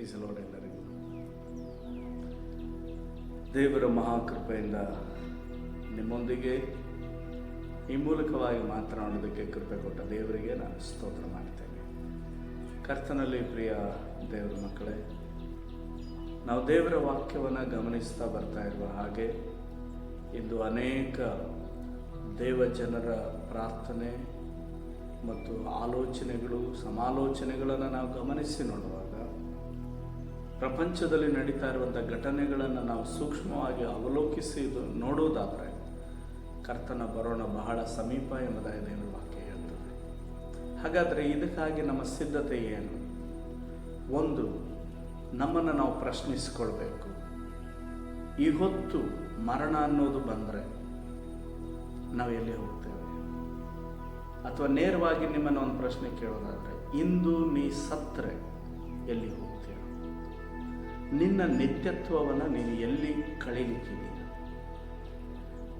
ಎಲ್ಲರಿಗೂ. ದೇವರ ಮಹಾಕೃಪೆಯಿಂದ ನಿಮ್ಮೊಂದಿಗೆ ಈ ಮೂಲಕವಾಗಿ ಮಾತನಾಡೋದಕ್ಕೆ ಕೃಪೆ ಕೊಟ್ಟ ದೇವರಿಗೆ ನಾನು ಸ್ತೋತ್ರ ಮಾಡ್ತೇನೆ. ಕರ್ತನಲ್ಲಿ ಪ್ರಿಯ ದೇವರ ಮಕ್ಕಳೇ, ನಾವು ದೇವರ ವಾಕ್ಯವನ್ನು ಗಮನಿಸ್ತಾ ಬರ್ತಾ ಇರುವ ಹಾಗೆ ಇಂದು ಅನೇಕ ದೇವ ಜನರ ಪ್ರಾರ್ಥನೆ ಮತ್ತು ಆಲೋಚನೆಗಳು, ಸಮಾಲೋಚನೆಗಳನ್ನು ನಾವು ಗಮನಿಸಿ ನೋಡುವಾಗ ಪ್ರಪಂಚದಲ್ಲಿ ನಡೀತಾ ಇರುವಂಥ ಘಟನೆಗಳನ್ನು ನಾವು ಸೂಕ್ಷ್ಮವಾಗಿ ಅವಲೋಕಿಸಿ ಇದು ನೋಡುವುದಾದರೆ ಕರ್ತನ ಬರೋಣ ಬಹಳ ಸಮೀಪ ಎಂಬುದಾಗಿ ದೇವರ ವಾಕ್ಯ ಹೇಳ್ತದೆ ಹಾಗಾದರೆ ಇದಕ್ಕಾಗಿ ನಮ್ಮ ಸಿದ್ಧತೆ ಏನು? ಒಂದು, ನಮ್ಮನ್ನು ನಾವು ಪ್ರಶ್ನಿಸಿಕೊಳ್ಬೇಕು. ಈ ಹೊತ್ತು ಮರಣ ಅನ್ನೋದು ಬಂದರೆ ನಾವು ಎಲ್ಲಿ ಹೋಗ್ತೇವೆ? ಅಥವಾ ನೇರವಾಗಿ ನಿಮ್ಮನ್ನು ಒಂದು ಪ್ರಶ್ನೆ ಕೇಳೋದಾದರೆ, ಇಂದು ನೀ ಸತ್ತರೆ ಎಲ್ಲಿ ಹೋಗ್ತೀಯ ನಿನ್ನ ನಿತ್ಯತ್ವವನ್ನು ನೀನು ಎಲ್ಲಿ ಕಳೆಯುತ್ತೀನಿ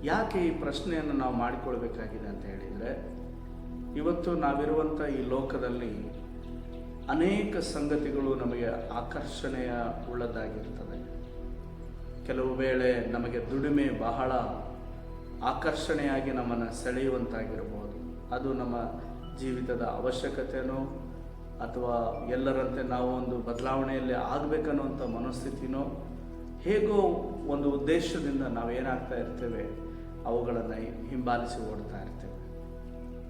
ಯಾಕೆ ಈ ಪ್ರಶ್ನೆಯನ್ನು ನಾವು ಮಾಡಿಕೊಳ್ಬೇಕಾಗಿದೆ ಅಂತ ಹೇಳಿದರೆ, ಇವತ್ತು ನಾವಿರುವಂಥ ಈ ಲೋಕದಲ್ಲಿ ಅನೇಕ ಸಂಗತಿಗಳು ನಮಗೆ ಆಕರ್ಷಣೆಯ ಉಳ್ಳದಾಗಿರ್ತದೆ ಕೆಲವು ವೇಳೆ ನಮಗೆ ದುಡಿಮೆ ಬಹಳ ಆಕರ್ಷಣೆಯಾಗಿ ನಮ್ಮನ್ನು ಸೆಳೆಯುವಂತಾಗಿರ್ಬೋದು. ಅದು ನಮ್ಮ ಜೀವಿತದ ಅವಶ್ಯಕತೆನೋ ಅಥವಾ ಎಲ್ಲರಂತೆ ನಾವು ಒಂದು ಬದಲಾವಣೆಯಲ್ಲಿ ಆಗಬೇಕನ್ನುವಂಥ ಮನಸ್ಥಿತಿನೋ ಹೇಗೋ ಒಂದು ಉದ್ದೇಶದಿಂದ ನಾವೇನಾಗ್ತಾ ಇರ್ತೇವೆ, ಅವುಗಳನ್ನು ಹಿಂಬಾಲಿಸಿ ಓಡ್ತಾ ಇರ್ತೇವೆ.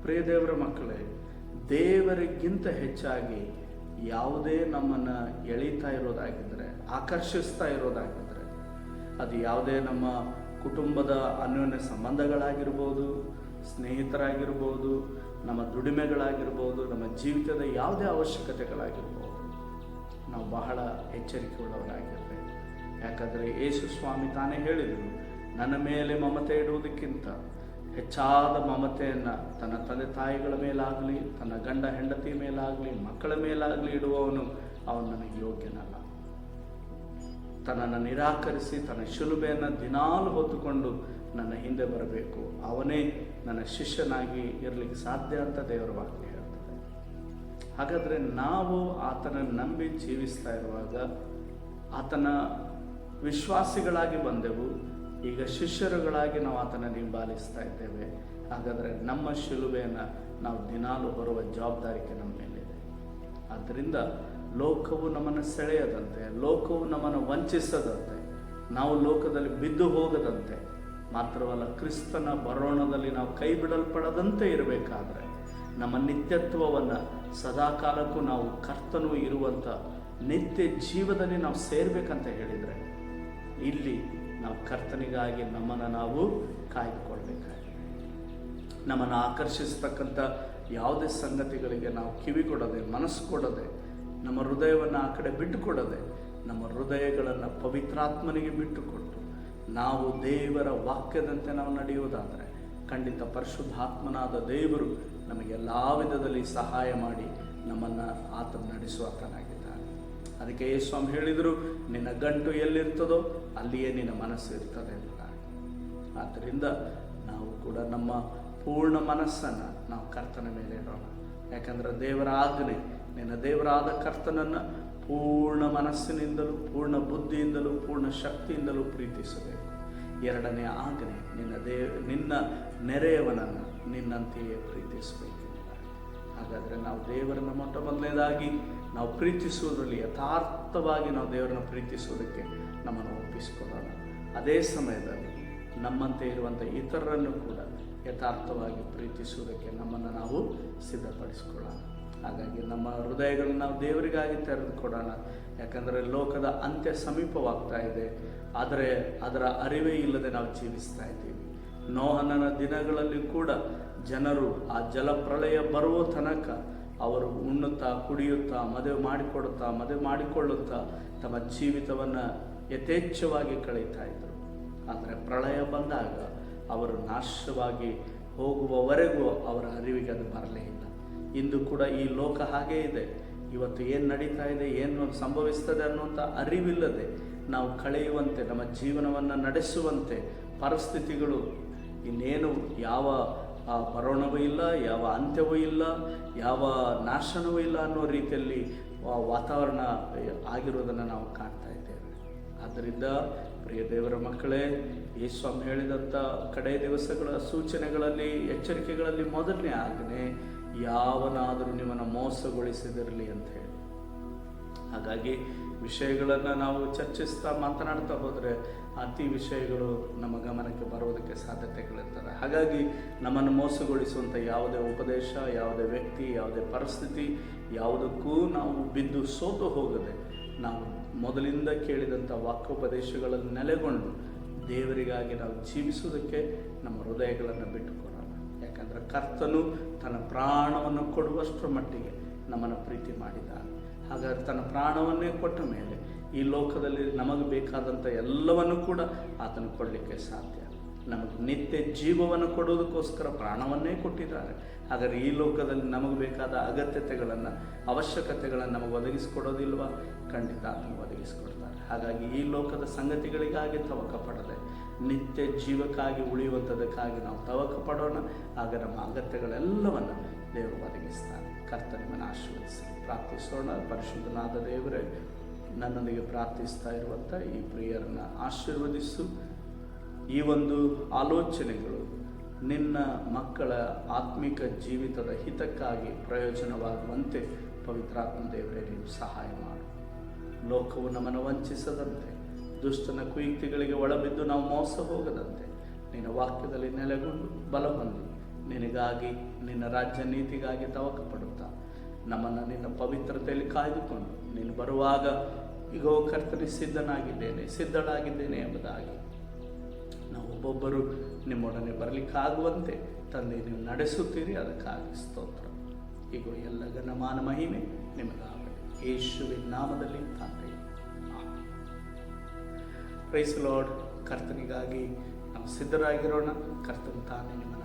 ಪ್ರಿಯ ದೇವರ ಮಕ್ಕಳೇ, ದೇವರಿಗಿಂತ ಹೆಚ್ಚಾಗಿ ಯಾವುದೇ ನಮ್ಮನ್ನು ಎಳೀತಾ ಇರೋದಾಗಿದ್ದರೆ ಆಕರ್ಷಿಸ್ತಾ ಇರೋದಾಗಿದ್ದರೆ ಅದು ಯಾವುದೇ ನಮ್ಮ ಕುಟುಂಬದ ಅನ್ಯೋನ್ಯ ಸಂಬಂಧಗಳಾಗಿರ್ಬೋದು, ಸ್ನೇಹಿತರಾಗಿರ್ಬೋದು ನಮ್ಮ ದುಡಿಮೆಗಳಾಗಿರ್ಬೋದು, ನಮ್ಮ ಜೀವಿತದ ಯಾವುದೇ ಅವಶ್ಯಕತೆಗಳಾಗಿರ್ಬೋದು, ನಾವು ಬಹಳ ಎಚ್ಚರಿಕೆ ಉಳ್ಳವರಾಗಿರಬೇಕು ಯಾಕಂದರೆ ಯೇಸು ಸ್ವಾಮಿ ತಾನೇ ಹೇಳಿದರು, ನನ್ನ ಮೇಲೆ ಮಮತೆ ಇಡುವುದಕ್ಕಿಂತ ಹೆಚ್ಚಾದ ಮಮತೆಯನ್ನು ತನ್ನ ತಂದೆ ತಾಯಿಗಳ ಮೇಲಾಗಲಿ, ತನ್ನ ಗಂಡ ಹೆಂಡತಿ ಮೇಲಾಗಲಿ, ಮಕ್ಕಳ ಮೇಲಾಗಲಿ ಇಡುವವನು ಅವನು ನನಗೆ ಯೋಗ್ಯನಲ್ಲ. ತನ್ನನ್ನು ನಿರಾಕರಿಸಿ, ತನ್ನ ಶಿಲುಬೆಯನ್ನು ದಿನಾಲು ಹೊತ್ತುಕೊಂಡು ನನ್ನ ಹಿಂದೆ ಬರಬೇಕು. ಅವನೇ ನನ್ನ ಶಿಷ್ಯನಾಗಿ ಇರಲಿಕ್ಕೆ ಸಾಧ್ಯ ಅಂತ ದೇವರ ವಾಕ್ಯ ಹೇಳ್ತದೆ. ಹಾಗಾದರೆ ನಾವು ಆತನ ನಂಬಿ ಜೀವಿಸ್ತಾ ಇರುವಾಗ ಆತನ ವಿಶ್ವಾಸಿಗಳಾಗಿ ಬಂದೆವು. ಈಗ ಶಿಷ್ಯರುಗಳಾಗಿ ನಾವು ಆತನ ಹಿಂಬಾಲಿಸ್ತಾ ಇದ್ದೇವೆ. ಹಾಗಾದರೆ ನಮ್ಮ ಶಿಲುಬೆಯನ್ನು ನಾವು ದಿನಾಲು ಬರುವ ಜವಾಬ್ದಾರಿಕೆ ನಮ್ಮ ಮೇಲಿದೆ. ಆದ್ದರಿಂದ ಲೋಕವು ನಮ್ಮನ್ನು ಸೆಳೆಯದಂತೆ, ಲೋಕವು ನಮ್ಮನ್ನು ವಂಚಿಸದಂತೆ, ನಾವು ಲೋಕದಲ್ಲಿ ಬಿದ್ದು ಹೋಗದಂತೆ ಮಾತ್ರವಲ್ಲ, ಕ್ರಿಸ್ತನ ಬರೋಣದಲ್ಲಿ ನಾವು ಕೈ ಬಿಡಲ್ಪಡದಂತೆ ಇರಬೇಕಾದ್ರೆ ನಮ್ಮ ನಿತ್ಯತ್ವವನ್ನು ಸದಾಕಾಲಕ್ಕೂ ನಾವು ಕರ್ತನು ಇರುವಂಥ ನಿತ್ಯ ಜೀವದಲ್ಲಿ ನಾವು ಸೇರ್ಬೇಕಂತ ಹೇಳಿದರೆ ಇಲ್ಲಿ ನಾವು ಕರ್ತನಿಗಾಗಿ ನಮ್ಮನ್ನು ನಾವು ಕಾಯ್ದುಕೊಳ್ಬೇಕಾಗಿದೆ. ನಮ್ಮನ್ನು ಆಕರ್ಷಿಸ್ತಕ್ಕಂಥ ಯಾವುದೇ ಸಂಗತಿಗಳಿಗೆ ನಾವು ಕಿವಿ ಕೊಡದೆ, ಮನಸ್ಸು ಕೊಡದೆ, ನಮ್ಮ ಹೃದಯವನ್ನು ಆ ಕಡೆ ಬಿಟ್ಟುಕೊಡದೆ, ನಮ್ಮ ಹೃದಯಗಳನ್ನು ಪವಿತ್ರಾತ್ಮನಿಗೆ ಬಿಟ್ಟುಕೊಟ್ಟು ನಾವು ದೇವರ ವಾಕ್ಯದಂತೆ ನಾವು ನಡೆಯುವುದಾದರೆ ಖಂಡಿತ ಪರಿಶುದ್ಧಾತ್ಮನಾದ ದೇವರು ನಮಗೆ ಎಲ್ಲ ವಿಧದಲ್ಲಿ ಸಹಾಯ ಮಾಡಿ ನಮ್ಮನ್ನು ಆತ ನಡೆಸುವಾತನಾಗಿದ್ದಾನೆ ಅದಕ್ಕೆ ಸ್ವಾಮಿ ಹೇಳಿದರು, ನಿನ್ನ ಗಂಟು ಎಲ್ಲಿರ್ತದೋ ಅಲ್ಲಿಯೇ ನಿನ್ನ ಮನಸ್ಸು ಇರ್ತದೆ ಅಂತ ಆದ್ದರಿಂದ ನಾವು ಕೂಡ ನಮ್ಮ ಪೂರ್ಣ ಮನಸ್ಸನ್ನು ನಾವು ಕರ್ತನ ಮೇಲೆ ಇಡೋಣ. ಯಾಕಂದರೆ ದೇವರ ಆಜ್ಞೆ, ನಿನ್ನ ದೇವರಾದ ಕರ್ತನನ್ನು ಪೂರ್ಣ ಮನಸ್ಸಿನಿಂದಲೂ, ಪೂರ್ಣ ಬುದ್ಧಿಯಿಂದಲೂ, ಪೂರ್ಣ ಶಕ್ತಿಯಿಂದಲೂ ಪ್ರೀತಿಸಬೇಕು. ಎರಡನೇ ಆಜ್ಞೆ, ನಿನ್ನ ದೇ, ನಿನ್ನ ನೆರೆಯವನನ್ನು ನಿನ್ನಂತೆಯೇ ಪ್ರೀತಿಸಬೇಕು. ಹಾಗಾದರೆ ನಾವು ದೇವರನ್ನು ಮೊಟ್ಟ ಮೊದಲನೇದಾಗಿ ನಾವು ಪ್ರೀತಿಸುವುದರಲ್ಲಿ ಯಥಾರ್ಥವಾಗಿ ನಾವು ದೇವರನ್ನು ಪ್ರೀತಿಸುವುದಕ್ಕೆ ನಮ್ಮನ್ನು ಒಪ್ಪಿಸಿಕೊಳ್ಳೋಣ. ಅದೇ ಸಮಯದಲ್ಲಿ ನಮ್ಮಂತೆ ಇರುವಂಥ ಇತರರನ್ನು ಕೂಡ ಯಥಾರ್ಥವಾಗಿ ಪ್ರೀತಿಸುವುದಕ್ಕೆ ನಮ್ಮನ್ನು ನಾವು ಸಿದ್ಧಪಡಿಸಿಕೊಳ್ಳೋಣ. ಹಾಗಾಗಿ ನಮ್ಮ ಹೃದಯಗಳನ್ನು ನಾವು ದೇವರಿಗಾಗಿ ತೆರೆದುಕೊಡೋಣ. ಯಾಕಂದರೆ ಲೋಕದ ಅಂತ್ಯ ಸಮೀಪವಾಗ್ತಾ ಇದೆ. ಆದರೆ ಅದರ ಅರಿವೇ ಇಲ್ಲದೆ ನಾವು ಜೀವಿಸ್ತಾ ಇದ್ದೀವಿ. ನೋಹನನ ದಿನಗಳಲ್ಲಿ ಕೂಡ ಜನರು ಆ ಜಲಪ್ರಳಯ ಬರುವ ತನಕ ಅವರು ಉಣ್ಣುತ್ತಾ, ಕುಡಿಯುತ್ತಾ, ಮದುವೆ ಮಾಡಿಕೊಡುತ್ತಾ, ಮದುವೆ ಮಾಡಿಕೊಳ್ಳುತ್ತಾ ತಮ್ಮ ಜೀವಿತವನ್ನು ಯಥೇಚ್ಛವಾಗಿ ಕಳೀತಾ ಇದ್ದರು ಆದರೆ ಪ್ರಳಯ ಬಂದಾಗ ಅವರು ನಾಶವಾಗಿ ಹೋಗುವವರೆಗೂ ಅವರ ಅರಿವಿಗೆ ಅದು ಬರಲೇ ಇಂದು ಕೂಡ ಈ ಲೋಕ ಹಾಗೇ ಇದೆ. ಇವತ್ತು ಏನು ನಡೀತಾ ಇದೆ, ಏನು ಸಂಭವಿಸ್ತದೆ ಅನ್ನುವಂಥ ಅರಿವಿಲ್ಲದೆ ನಾವು ಕಳೆಯುವಂತೆ, ನಮ್ಮ ಜೀವನವನ್ನು ನಡೆಸುವಂತೆ ಪರಿಸ್ಥಿತಿಗಳು ಇನ್ನೇನು ಯಾವ ಬರೋಣವೂ ಇಲ್ಲ, ಯಾವ ಅಂತ್ಯವೂ ಇಲ್ಲ, ಯಾವ ನಾಶನವೂ ಇಲ್ಲ ಅನ್ನೋ ರೀತಿಯಲ್ಲಿ ವಾತಾವರಣ ಆಗಿರೋದನ್ನು ನಾವು ಕಾಣ್ತಾ ಇದ್ದೇವೆ. ಆದ್ದರಿಂದ ಪ್ರಿಯ ದೇವರ ಮಕ್ಕಳೇ ಈ ಸ್ವಾಮಿ ಹೇಳಿದಂಥ ಕಡೆ ದಿವಸಗಳ ಸೂಚನೆಗಳಲ್ಲಿ, ಎಚ್ಚರಿಕೆಗಳಲ್ಲಿ ಮೊದಲನೇ ಆಜ್ಞೆ ಯಾವನಾದರೂ ನಿಮ್ಮನ್ನು ಮೋಸಗೊಳಿಸಿದಿರಲಿ ಅಂತ ಹೇಳಿ. ಹಾಗಾಗಿ ವಿಷಯಗಳನ್ನು ನಾವು ಚರ್ಚಿಸ್ತಾ ಮಾತನಾಡ್ತಾ ಹೋದರೆ ಅತಿ ವಿಷಯಗಳು ನಮ್ಮ ಗಮನಕ್ಕೆ ಬರೋದಕ್ಕೆ ಸಾಧ್ಯತೆಗಳಿರ್ತಾರೆ ಹಾಗಾಗಿ ನಮ್ಮನ್ನು ಮೋಸಗೊಳಿಸುವಂಥ ಯಾವುದೇ ಉಪದೇಶ, ಯಾವುದೇ ವ್ಯಕ್ತಿ, ಯಾವುದೇ ಪರಿಸ್ಥಿತಿ, ಯಾವುದಕ್ಕೂ ನಾವು ಬಿದ್ದು ಸೋತು ಹೋಗದೆ ನಾವು ಮೊದಲಿಂದ ಕೇಳಿದಂಥ ವಾಕ್ಯೋಪದೇಶಗಳನ್ನು ನೆಲೆಗೊಂಡು ದೇವರಿಗಾಗಿ ನಾವು ಜೀವಿಸುವುದಕ್ಕೆ ನಮ್ಮ ಹೃದಯಗಳನ್ನು ಬಿಟ್ಟುಕೊಡೋಣ. ಯಾಕಂದರೆ ಕರ್ತನು ತನ್ನ ಪ್ರಾಣವನ್ನು ಕೊಡುವಷ್ಟರ ಮಟ್ಟಿಗೆ ನಮ್ಮನ್ನು ಪ್ರೀತಿ ಮಾಡಿದ್ದಾನೆ. ಹಾಗಾದ್ರೆ ತನ್ನ ಪ್ರಾಣವನ್ನೇ ಕೊಟ್ಟ ಮೇಲೆ ಈ ಲೋಕದಲ್ಲಿ ನಮಗೆ ಬೇಕಾದಂಥ ಎಲ್ಲವನ್ನು ಕೂಡ ಆತನು ಕೊಡಲಿಕ್ಕೆ ಸಾಧ್ಯ. ನಮಗೆ ನಿತ್ಯ ಜೀವವನ್ನು ಕೊಡುವುದಕ್ಕೋಸ್ಕರ ಪ್ರಾಣವನ್ನೇ ಕೊಟ್ಟಿದ್ದಾರೆ. ಹಾಗಾದ್ರೆ ಈ ಲೋಕದಲ್ಲಿ ನಮಗೆ ಬೇಕಾದ ಅಗತ್ಯತೆಗಳನ್ನು, ಅವಶ್ಯಕತೆಗಳನ್ನು ನಮಗೆ ಒದಗಿಸಿಕೊಡೋದಿಲ್ವಾ? ಖಂಡಿತ ಆತನು ಒದಗಿಸಿಕೊಡ್ತಾರೆ ಹಾಗಾಗಿ ಈ ಲೋಕದ ಸಂಗತಿಗಳಿಗಾಗಿ ತವಕ ಪಡದೆ ನಿತ್ಯ ಜೀವಕ್ಕಾಗಿ ಉಳಿಯುವಂಥದಕ್ಕಾಗಿ ನಾವು ತವಕ ಪಡೋಣ ಆಗ ನಮ್ಮ ಅಗತ್ಯಗಳೆಲ್ಲವನ್ನು ದೇವರು ಒದಗಿಸ್ತಾನೆ. ಕರ್ತನಿಮನ ಆಶೀರ್ವದಿಸಿ ಪ್ರಾರ್ಥಿಸೋಣ. ಪರಿಶುದ್ಧನಾದ ದೇವರೇ, ನನ್ನೊಂದಿಗೆ ಪ್ರಾರ್ಥಿಸ್ತಾ ಇರುವಂಥ ಈ ಪ್ರಿಯರನ್ನು ಆಶೀರ್ವದಿಸು. ಈ ಒಂದು ಆಲೋಚನೆಗಳು ನಿನ್ನ ಮಕ್ಕಳ ಆತ್ಮಿಕ ಜೀವಿತದ ಹಿತಕ್ಕಾಗಿ ಪ್ರಯೋಜನವಾಗುವಂತೆ ಪವಿತ್ರಾತ್ಮ ದೇವರೇ, ನೀವು ಸಹಾಯ ಮಾಡು. ಲೋಕವು ನಮ್ಮನ್ನು ವಂಚಿಸದಂತೆ, ದುಷ್ಟನ ಕುಯುಕ್ತಿಗಳಿಗೆ ಒಳಬಿದ್ದು ನಾವು ಮೋಸ ಹೋಗದಂತೆ. ನಿನ್ನ ವಾಕ್ಯದಲ್ಲಿ ನೆಲೆಗೊಂಡು ಬಲ ಹೊಂದಿ. ನಿನಗಾಗಿ, ನಿನ್ನ ರಾಜ್ಯ ನೀತಿಗಾಗಿ ತವಕ ಪಡುತ್ತಾ ನಮ್ಮನ್ನು ನಿನ್ನ ಪವಿತ್ರತೆಯಲ್ಲಿ ಕಾಯ್ದುಕೊಂಡು ನೀನು ಬರುವಾಗ ಈಗ ಕರ್ತನೆ, ಸಿದ್ಧನಾಗಿದ್ದೇನೆ, ಸಿದ್ಧಳಾಗಿದ್ದೇನೆ ಎಂಬುದಾಗಿ. ನಾವು ಒಬ್ಬೊಬ್ಬರು ನಿಮ್ಮೊಡನೆ ಬರಲಿಕ್ಕಾಗುವಂತೆ ತಂದೆ, ನೀವು ನಡೆಸುತ್ತೀರಿ, ಅದಕ್ಕಾಗಿ ಸ್ತೋತ್ರ. ಈಗ ಎಲ್ಲ ಘನಮಾನ ಮಹಿಮೆ ನಿಮಗಾಗಲಿ ಯೇಸುವಿನ ನಾಮದಲ್ಲಿ ತಂದೆ. ಪ್ರೈಸ್ ಲಾರ್ಡ್ ಕರ್ತನಿಗಾಗಿ ನಾವು ಸಿದ್ಧರಾಗಿರೋಣ. ಕರ್ತನ ತಾನೇ ಆಶೀರ್ವದಿಸಲಿ